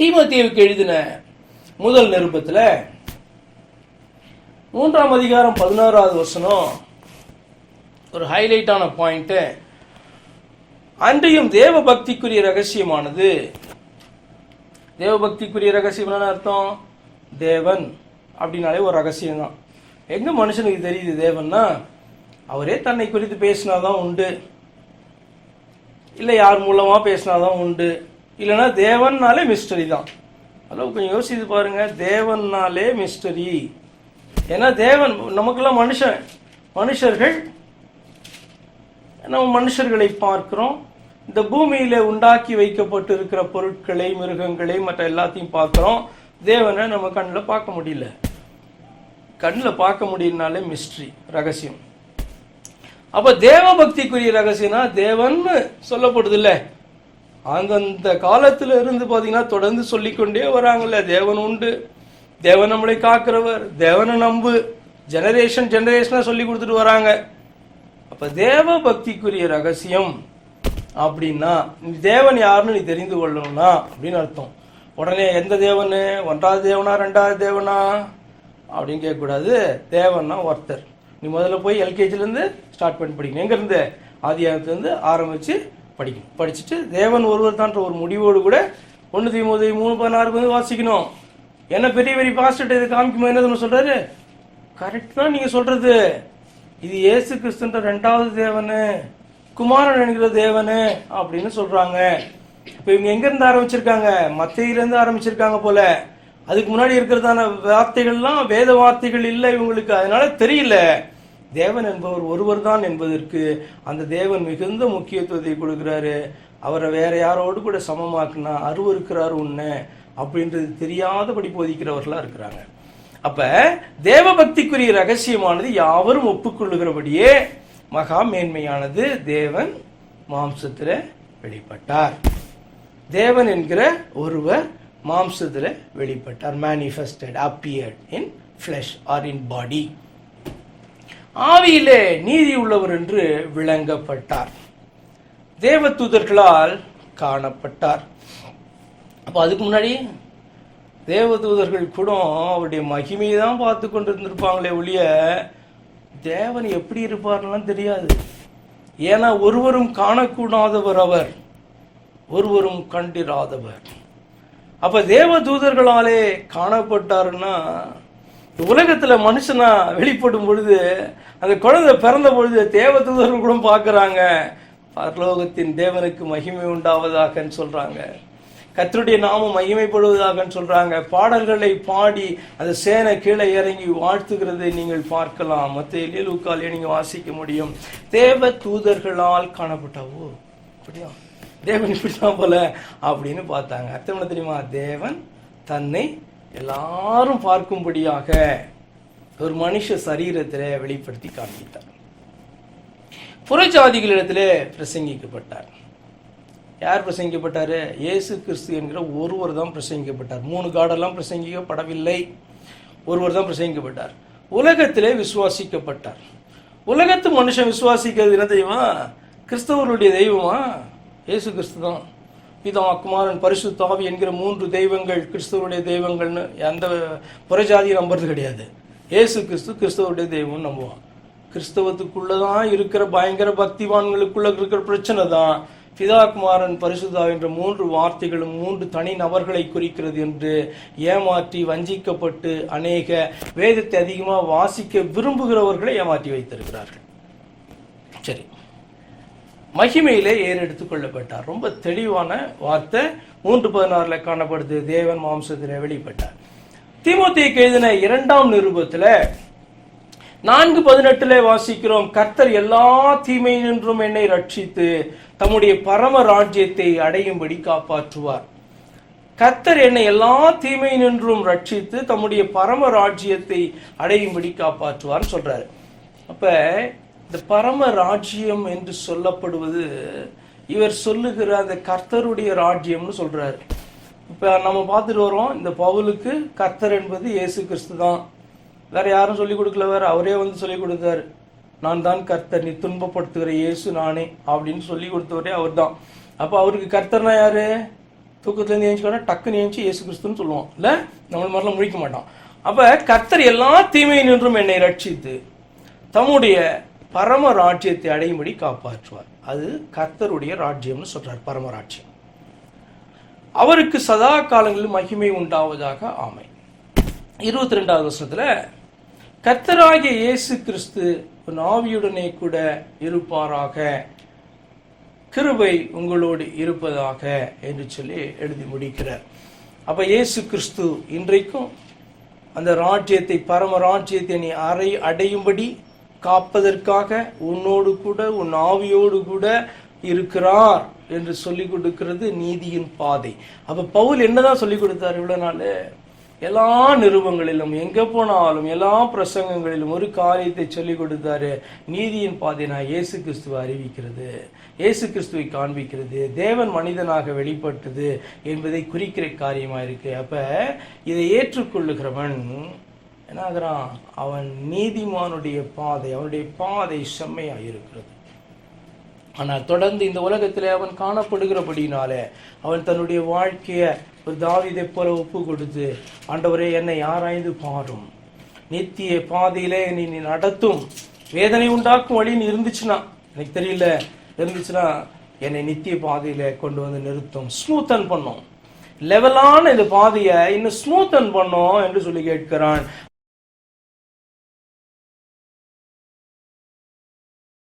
தீமோத்தேயுக்கு எழுதின முதல் நிருபத்தில் மூன்றாம் அதிகாரம் பதினாறாவது வசனம் ஒரு ஹைலைட்டான பாயிண்ட்டு அன்றையும் தேவ பக்திக்குரிய ரகசியமானது. தேவபக்திக்குரிய ரகசியம் என்ன அர்த்தம்? தேவன் அப்படின்னாலே ஒரு ரகசியம் தான். எங்க மனுஷனுக்கு தெரியுது தேவன்னா? அவரே தன்னை குறித்து பேசினாதான் உண்டு. இல்லை யார் மூலமாக பேசினாதான் உண்டு? இல்லைன்னா தேவன்னாலே மிஸ்டரி தான். ஹலோ கொஞ்சம் யோசித்து பாருங்க. தேவன்னாலே மிஸ்டரி ஏன்னா தேவன் நமக்கெல்லாம் மனுஷன் மனுஷர்கள் நம்ம மனுஷர்களை பார்க்கிறோம். இந்த பூமியில உண்டாக்கி வைக்கப்பட்டு இருக்கிற பொருட்களை மிருகங்களை மற்ற எல்லாத்தையும் பார்க்குறோம். தேவனை நம்ம கண்ணில் பார்க்க முடியல. கண்ணில் பார்க்க முடியலனாலே மிஸ்ட்ரி ரகசியம். அப்போ தேவ பக்திக்குரிய ரகசியம்னா தேவன் சொல்லப்படுது இல்லை அந்தந்த காலத்தில் இருந்து பார்த்தீங்கன்னா தொடர்ந்து சொல்லிக்கொண்டே வராங்கல்ல தேவன் உண்டு. தேவன் நம்மளை காக்கிறவர் தேவனை நம்பு. ஜெனரேஷன் ஜெனரேஷனாக சொல்லி கொடுத்துட்டு வராங்க. அப்போ தேவ பக்திக்குரிய ரகசியம் அப்படின்னா தேவன் யாருன்னு நீ தெரிந்து கொள்ளணும்னா அப்படின்னு அர்த்தம். உடனே எந்த தேவனு? ஒன்றாவது தேவனா? ரெண்டாவது தேவனா? அப்படின்னு கேட்கக்கூடாது. தேவன்னா ஒருத்தர். நீ முதல்ல போய் எல்கேஜிலேருந்து ஸ்டார்ட் பண்ணி படிக்கணும். எங்கேருந்து ஆதியாகத்துலேருந்து ஆரம்பித்து படிக்கணும். படிச்சுட்டு தேவன் ஒருவர் தான்ற ஒரு முடிவோடு கூட ஒன்று தீமோதி மூணு பதினாறுக்கு வந்து வாசிக்கணும். என்ன பெரிய பெரிய பாஸ்டர் இது காமிக்குமா என்ன தெரியுமா சொல்கிறாரு கரெக்ட் தான் நீங்கள் சொல்கிறது இது ஏசு கிறிஸ்துன்ற ரெண்டாவது தேவனு குமாரன் என்கிற தேவனு அப்படின்னு சொல்கிறாங்க இப்போ இவங்க எங்கேருந்து ஆரம்பிச்சிருக்காங்க? மத்தியிலேருந்து ஆரம்பிச்சிருக்காங்க போல. அதுக்கு முன்னாடி இருக்கிறதான வார்த்தைகள்லாம் வேத வார்த்தைகள் இல்லை இவங்களுக்கு. அதனால தெரியல. தேவன் என்பவர் ஒருவர் தான் என்பதற்கு அந்த தேவன் மிகுந்த முக்கியத்துவத்தை கொடுக்கிறாரு. அவரை வேற யாரோடு கூட சமமாக்குனா அருவருக்கிறாரு உன்னை அப்படின்றது தெரியாதபடி போதிக்கிறவர்களா இருக்கிறாங்க. அப்ப தேவ பக்திக்குரிய ரகசியமானது யாவரும் ஒப்புக்கொள்ளுகிறபடியே மகா மேன்மையானது தேவன் மாம்சத்துல வெளிப்பட்டார். தேவன் என்கிற ஒருவர் மாம்சத்துல வெளிப்பட்டார். Manifested appeared in flesh or in body ஆவியிலே நீதி உள்ளவர் என்று விளங்கப்பட்டார். தேவதூதர்களால் காணப்பட்டார். அப்போ அதுக்கு முன்னாடி தேவதூதர்கள் கூட அவருடைய மகிமையை தான் பார்த்து கொண்டு இருந்திருப்பாங்களே ஒழிய தேவன் எப்படி இருப்பார்லாம் தெரியாது. ஏன்னா ஒருவரும் காணக்கூடாதவர் அவர் ஒருவரும் கண்டிராதவர். அப்போ தேவ தூதர்களாலே காணப்பட்டாருன்னா உலகத்துல மனுஷனா வெளிப்படும் பொழுது அந்த குழந்தை பிறந்த பொழுது தேவ தூதர்கள் கூட பார்க்குறாங்க. பரலோகத்தின் தேவனுக்கு மகிமை உண்டாவதாகன்னு சொல்றாங்க. கத்தருடைய நாமம் மகிமைப்படுவதாகன்னு சொல்றாங்க. பாடல்களை பாடி அந்த சேனை கீழே இறங்கி வாழ்த்துகிறதை நீங்கள் பார்க்கலாம். மற்ற லூக்காலே நீங்க வாசிக்க முடியும். தேவ தூதர்களால் காணப்பட்டாவோ? அப்படியா? தேவன் இப்படிதான் போல அப்படின்னு பார்த்தாங்க. அர்த்தம் என்ன தெரியுமா? தேவன் தன்னை எல்லாரும் பார்க்கும்படியாக ஒரு மனுஷ சரீரத்தில் வெளிப்படுத்தி காண்பித்தார். புறஜாதிகளிடத்தில் பிரசங்கிக்கப்பட்டார். யார் பிரசங்கிக்கப்பட்டார்? இயேசு கிறிஸ்து என்கிற ஒருவர் தான் பிரசங்கிக்கப்பட்டார். மூணு காடெல்லாம் பிரசங்கிக்கப்படவில்லை. ஒருவர் தான் பிரசங்கிக்கப்பட்டார். உலகத்திலே விசுவாசிக்கப்பட்டார். உலகத்து மனுஷன் விசுவாசிக்கிறது என்ன தெய்வம்? கிறிஸ்தவர்களுடைய தெய்வமா? இயேசு கிறிஸ்து தான். பிதா குமாரன் பரிசுத்தாவி என்கிற மூன்று தெய்வங்கள் கிறிஸ்தவருடைய தெய்வங்கள்னு அந்த புறஜாதியை நம்புறது கிடையாது. ஏசு கிறிஸ்து கிறிஸ்தவருடைய தெய்வம்னு நம்புவான். கிறிஸ்தவத்துக்குள்ளதான் இருக்கிற பயங்கர பக்திவான்களுக்குள்ள இருக்கிற பிரச்சனை தான் பிதா குமாரன் பரிசுதா என்ற மூன்று வார்த்தைகளும் மூன்று தனி நபர்களை குறிக்கிறது என்று ஏமாற்றி வஞ்சிக்கப்பட்டு அநேக வேதத்தை அதிகமாக வாசிக்க விரும்புகிறவர்களை ஏமாற்றி வைத்திருக்கிறார்கள். சரி. மகிமையிலே ஏறெடுத்துக் கொள்ளப்பட்டார். ரொம்ப தெளிவான வார்த்தை. மூன்று பதினாறுல காணப்படுது தேவன் மாம்சத்தில் வெளிப்பட்டார். தீமோத்தேயுக்கு எழுதின இரண்டாம் நிருபத்தில் நான்கு பதினெட்டுல வாசிக்கிறோம் கர்த்தர் எல்லா தீமையினின்றும் என்னை ரட்சித்து தம்முடைய பரம ராஜ்யத்தை அடையும்படி காப்பாற்றுவார். கர்த்தர் என்னை எல்லா தீமையினின்றும் ரட்சித்து தம்முடைய பரம ராஜ்யத்தை அடையும்படி காப்பாற்றுவார்னு சொல்றாரு. அப்ப இந்த பரம ராஜ்யம் என்று சொல்லப்படுவது இவர் சொல்லுகிற அந்த கர்த்தருடைய ராஜ்யம்னு சொல்றாரு. இப்ப நம்ம பார்த்துட்டு வரோம் இந்த பவுலுக்கு கர்த்தர் என்பது இயேசு கிறிஸ்து தான். வேற யாரும் சொல்லி கொடுக்கல வேற அவரே வந்து சொல்லி கொடுத்தாரு. நான் தான் கர்த்தர் நீ துன்பப்படுத்துகிற இயேசு நானே அப்படின்னு சொல்லி கொடுத்தவரே அவர் தான். அப்ப அவருக்கு கர்த்தர்னா யாரு? தூக்கத்துலேருந்து ஏஞ்சிக்கோட டக்குன்னு ஏஞ்சி இயேசு கிறிஸ்துன்னு சொல்லுவோம். இல்லை நம்ம மாதிரிலாம் முழிக்க மாட்டோம் அப்போ கர்த்தர் எல்லா தீமையை நின்றும் என்னை ரட்சித்து தம்முடைய பரம ராஜ்யத்தை அடையும்படி காப்பாற்றுவார். அது கர்த்தருடைய ராஜ்யம்னு சொல்றார் பரம ராஜ்யம் அவருக்கு சதா காலங்களில் மகிமை உண்டாவதாக ஆமை இருபத்தி ரெண்டாவது வருஷத்துல கர்த்தராகிய இயேசு கிறிஸ்து நாவியுடனே ஆவியுடனே கூட இருப்பாராக கிருபை உங்களோடு இருப்பதாக என்று சொல்லி எழுதி முடிக்கிறார். அப்ப இயேசு கிறிஸ்து இன்றைக்கும் அந்த ராஜ்யத்தை பரம ராஜ்யத்தை நீ அறை அடையும்படி காப்பதற்காக உன்னோடு கூட உன் ஆவியோடு கூட இருக்கிறார் என்று சொல்லிக் கொடுக்கிறது நீதியின் பாதை. அப்ப பவுல் என்னதான் சொல்லிக் கொடுத்தார் இவ்வளவு நாள்? எல்லா நிறுவங்களிலும் எங்க போனாலும் எல்லா பிரசங்கங்களிலும் ஒரு காரியத்தை சொல்லிக் கொடுத்தாரு. நீதியின் பாதை நான் இயேசு கிறிஸ்துவை அறிவிக்கிறது. இயேசு கிறிஸ்துவை காண்பிக்கிறது. தேவன் மனிதனாக வெளிப்பட்டது என்பதை குறிக்கிற காரியமா இருக்கு. அப்ப இதை ஏற்றுக்கொள்ளுகிறவன் என்னாகிறான்? அவன் நீதிமானுடைய பாதை அவனுடைய பாதை செம்மையா இருக்கிறது. ஆனால் தொடர்ந்து இந்த உலகத்திலே அவன் காணப்படுகிறபடினாலே அவன் தன்னுடைய வாழ்க்கையை ஒரு தாவிதை போல ஒப்பு கொடுத்து ஆண்டவரே என்னை ஆராய்ந்து பாரும். நித்திய பாதையிலே நீ நீ நடத்தும். வேதனை உண்டாக்கும் வழின்னு இருந்துச்சுன்னா. எனக்கு தெரியல. இருந்துச்சுன்னா என்னை நித்திய பாதையில கொண்டு வந்து நிறுத்தும். ஸ்மூத்தன் பண்ணும். லெவலான இந்த பாதையை இன்னும் ஸ்மூத்தன் பண்ணும் என்று சொல்லி கேட்கிறான்.